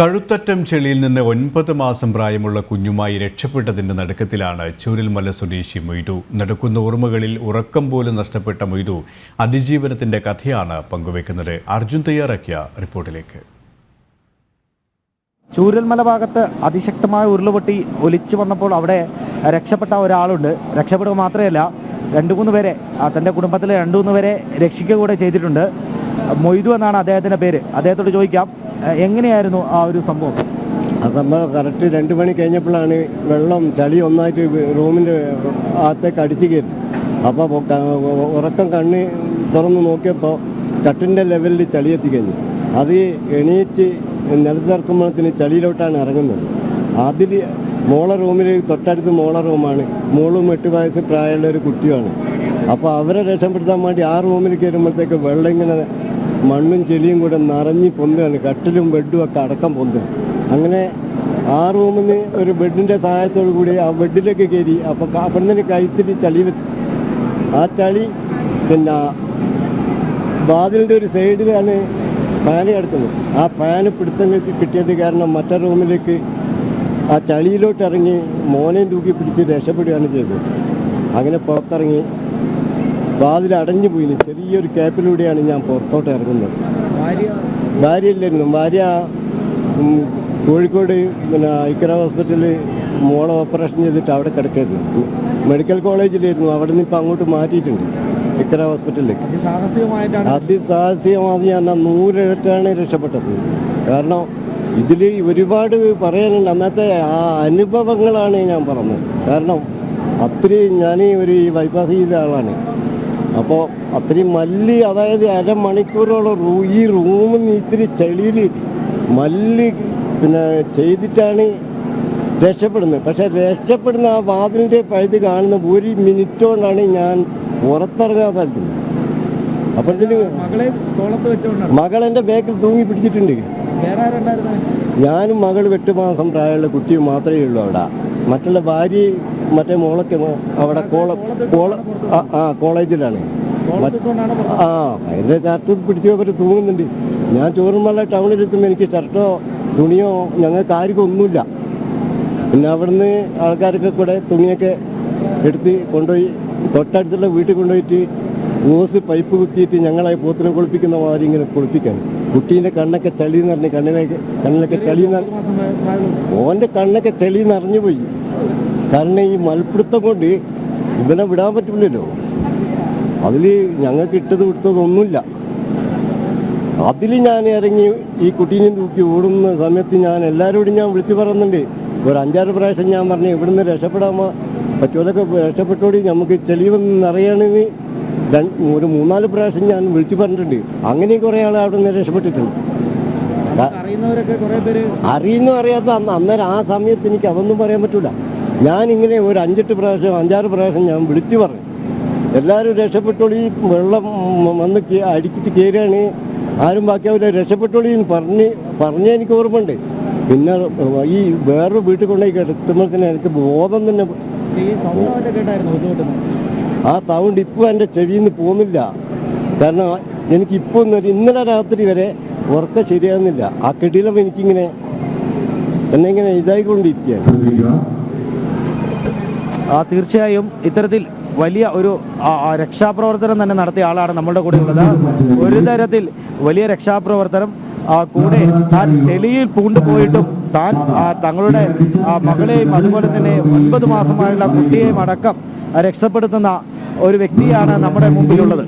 കഴുത്തറ്റം ചെളിയിൽ നിന്ന് ഒൻപത് മാസം പ്രായമുള്ള കുഞ്ഞുമായി രക്ഷപ്പെട്ടതിന്റെ നടുക്കത്തിലാണ് ചൂരൽമല സ്വദേശി മൊയ്തു. നടക്കുന്ന ഓർമ്മകളിൽ ഉറക്കം പോലും നഷ്ടപ്പെട്ട മൊയ്തു അതിജീവനത്തിന്റെ കഥയാണ് പങ്കുവെക്കുന്നത്. അർജുൻ തയ്യാറാക്കിയ റിപ്പോർട്ടിലേക്ക്. ചൂരൽമല ഭാഗത്ത് അതിശക്തമായ ഉരുളുപൊട്ടി ഒലിച്ചു വന്നപ്പോൾ അവിടെ രക്ഷപ്പെട്ട ഒരാളുണ്ട്. രക്ഷപ്പെടുക മാത്രമല്ല രണ്ടു മൂന്ന് പേരെ തന്റെ കുടുംബത്തിലെ രണ്ടു മൂന്ന് പേരെ രക്ഷിക്കുക കൂടെ ചെയ്തിട്ടുണ്ട്. മൊയ്തു എന്നാണ് അദ്ദേഹത്തിന്റെ പേര്. അദ്ദേഹത്തോട് ചോദിക്കാം എങ്ങനെയായിരുന്നു ആ ഒരു സംഭവം? ആ സംഭവം കറക്റ്റ് രണ്ട് മണി കഴിഞ്ഞപ്പോഴാണ് വെള്ളം ചളി ഒന്നായിട്ട് റൂമിന്റെ അകത്തേക്ക് അടിച്ചു കയറി അപ്പോൾ ഉറക്കം കണ്ണ് തുറന്ന് നോക്കിയപ്പോൾ കട്ടിന്റെ ലെവലിൽ ചളി എത്തിക്കഴിഞ്ഞു. അത് എണീറ്റ് നിലത്തിറക്കുമ്പോഴത്തിന് ചളിയിലോട്ടാണ് ഇറങ്ങുന്നത്. അതിൽ മോളെ റൂമിൽ തൊട്ടടുത്ത് മോളെ റൂമാണ്. മോളും എട്ട് വയസ്സ് പ്രായമുള്ള ഒരു കുട്ടിയുമാണ്. അപ്പോൾ അവരെ രക്ഷപ്പെടുത്താൻ വേണ്ടി ആ റൂമിൽ കയറുമ്പോഴത്തേക്ക് വെള്ളം ഇങ്ങനെ മണ്ണും ചെളിയും കൂടെ നിറഞ്ഞ് പൊന്തുകയാണ്. കട്ടിലും ബെഡും ഒക്കെ അടക്കം പൊന്ത്. അങ്ങനെ ആ റൂമിൽ നിന്ന് ഒരു ബെഡിന്റെ സഹായത്തോടു കൂടി ആ ബെഡിലേക്ക് കയറി അപ്പോൾ അപ്പം തന്നെ ചളി ആ ചളി പിന്നെ വാതിലിന്റെ ഒരു സൈഡിലാണ് ഫാന് കിടക്കുന്നത്. ആ ഫാന് പിടുത്തം കിട്ടി- കിട്ടിയത് കാരണം മറ്റേ റൂമിലേക്ക് ആ ചളിയിലോട്ട് ഇറങ്ങി മോനെ തൂക്കി പിടിച്ച് രക്ഷപ്പെടുകയാണ് ചെയ്തത്. അങ്ങനെ പുറത്തിറങ്ങി വാതിൽ അടഞ്ഞു ചെറിയൊരു ക്യാപ്പിലൂടെയാണ് ഞാൻ പുറത്തോട്ട് ഇറങ്ങുന്നത്. ഭാര്യ ഇല്ലായിരുന്നു ഭാര്യ കോഴിക്കോട് പിന്നെ ഐക്യര ഹോസ്പിറ്റലിൽ മോളെ ഓപ്പറേഷൻ ചെയ്തിട്ട് അവിടെ കിടക്കായിരുന്നു. മെഡിക്കൽ കോളേജിലായിരുന്നു. അവിടെ നിന്ന് ഇപ്പം അങ്ങോട്ട് മാറ്റിയിട്ടുണ്ട് ഇക്കര ഹോസ്പിറ്റലിലേക്ക്. അതിസാഹസികമായി ഞാൻ നൂറിരട്ടാണ് രക്ഷപ്പെട്ടത്. കാരണം ഇതിൽ ഒരുപാട് പറയാനുണ്ട്. അന്നത്തെ ആ അനുഭവങ്ങളാണ് ഞാൻ പറഞ്ഞത്. കാരണം അത്രയും ഞാൻ ഒരു ബൈപ്പാസ് ചെയ്ത ആളാണ്. അപ്പോൾ അത്രയും മല്ലി അതായത് അരമണിക്കൂറോളം റൂ ഈ റൂമിൽ നിന്ന് ഇത്തിരി ചെളിയിൽ മല്ലി പിന്നെ ചെയ്തിട്ടാണ് രക്ഷപ്പെടുന്നത്. പക്ഷെ രക്ഷപ്പെടുന്ന ആ വാതിലിന്റെ പഴുതി കാണുന്ന ഒരു മിനിറ്റ് കൊണ്ടാണ് ഞാൻ പുറത്തിറങ്ങാൻ സാധിക്കുന്നത്. അപ്പോഴത്തേന് മകളെ തോളത്ത് വെച്ചുകൊണ്ടാണ് മകൾ എന്റെ ബാക്കിൽ തൂങ്ങി പിടിച്ചിട്ടുണ്ട്. ഞാനും മകൾ എട്ട് മാസം പ്രായമുള്ള കുട്ടിയും മാത്രമേ ഉള്ളൂ അവിടെ. മറ്റുള്ള ഭാര്യ മറ്റേ മോളൊക്കെ അവിടെ കോള കോള ആ, കോളേജിലാണ്. ആ അതിന്റെ ഷർട്ട് പിടിച്ച് അവർ തൂങ്ങുന്നുണ്ട്. ഞാൻ ചോറുമല്ല ടൗണിലെത്തുമ്പോൾ എനിക്ക് ഷർട്ടോ തുണിയോ ഞങ്ങൾക്ക് ആർക്കും ഒന്നുമില്ല. പിന്നെ അവിടുന്ന് ആൾക്കാരൊക്കെ കൂടെ തുണിയൊക്കെ എടുത്ത് കൊണ്ടുപോയി തൊട്ടടുത്തുള്ള വീട്ടിൽ കൊണ്ടുപോയിട്ട് ഓസ് പൈപ്പ് കുത്തിയിട്ട് ഞങ്ങളെ പോത്തിനെ കുളിപ്പിക്കുന്ന മാതിരി ഇങ്ങനെ കുളിപ്പിക്കാൻ കുട്ടീന്റെ കണ്ണൊക്കെ ചളി നിറഞ്ഞ് കണ്ണിലേക്ക് കണ്ണിലൊക്കെ ചളി നിറ- മാസം ഓന്റെ കണ്ണൊക്കെ ചെളി നിറഞ്ഞു പോയി. കാരണം ഈ മൽപ്പിടുത്തം കൊണ്ട് ഇവനെ വിടാൻ പറ്റില്ലല്ലോ. അതിൽ ഞങ്ങൾക്ക് ഇട്ടത് വിട്ടതൊന്നുമില്ല. അതിൽ ഞാൻ ഇറങ്ങി ഈ കുട്ടീനെ തൂക്കി ഓടുന്ന സമയത്ത് ഞാൻ എല്ലാവരോടും ഞാൻ വിളിച്ചു പറയുന്നുണ്ട്. ഒരു അഞ്ചാറ് പ്രാവശ്യം ഞാൻ പറഞ്ഞു ഇവിടുന്ന് രക്ഷപ്പെടാൻ പറ്റുമതൊക്കെ രക്ഷപ്പെട്ടോടി നമുക്ക് ചെളിവെന്ന് അറിയണമെന്ന് ഒരു മൂന്നാൽ പ്രാവശ്യം ഞാൻ വിളിച്ചു പറഞ്ഞിട്ടുണ്ട്. അങ്ങനെയും കുറേ ആൾ അവിടെ നിന്ന് രക്ഷപ്പെട്ടിട്ടുണ്ട്. അറിയുന്നവരൊക്കെ അറിയുന്നു അറിയാത്ത അന്ന് അന്നേരം ആ സമയത്ത് എനിക്ക് അതൊന്നും പറയാൻ പറ്റൂല. ഞാനിങ്ങനെ ഒരു അഞ്ചെട്ട് പ്രാവശ്യം അഞ്ചാറ് പ്രാവശ്യം ഞാൻ വിളിച്ചു പറഞ്ഞു. എല്ലാവരും രക്ഷപ്പെട്ടോളി വെള്ളം വന്ന് അടിച്ചിട്ട് കയറുകയാണ് ആരും ബാക്കിയാവില്ല രക്ഷപ്പെട്ടോളി എന്ന് പറഞ്ഞ് പറഞ്ഞേ എനിക്ക് ഓർമ്മയുണ്ട്. പിന്നെ ഈ വേറൊരു വീട്ടിൽ കൊണ്ടുപോയി കിടത്തുമ്പോഴത്തേന് എനിക്ക് ബോധം തന്നെ ആ സൗണ്ട് ഇപ്പോൾ എന്റെ ചെവിയിൽ നിന്ന് പോകുന്നില്ല കാരണം എനിക്കിപ്പോൾ ഇന്നലെ രാത്രി വരെ ഉറക്കം ശരിയാകുന്നില്ല ആ കെട്ടിയിലും എനിക്കിങ്ങനെ എന്നെ ഇങ്ങനെ ഇതായിക്കൊണ്ടിരിക്കുകയാണ്. തീർച്ചയായും ഇത്തരത്തിൽ വലിയ ഒരു രക്ഷാപ്രവർത്തനം തന്നെ നടത്തിയ ആളാണ് നമ്മുടെ കൂടെ ഉള്ളത്. ഒരു തരത്തിൽ വലിയ രക്ഷാപ്രവർത്തനം കൂടെ താൻ ചെളിയിൽ പൂണ്ടുപോയിട്ടും താൻ തങ്ങളുടെ മകളെയും അതുപോലെ തന്നെ ഒൻപത് മാസമായുള്ള കുട്ടിയെയും അടക്കം രക്ഷപ്പെടുത്തുന്ന ഒരു വ്യക്തിയാണ് നമ്മുടെ മുമ്പിലുള്ളത്.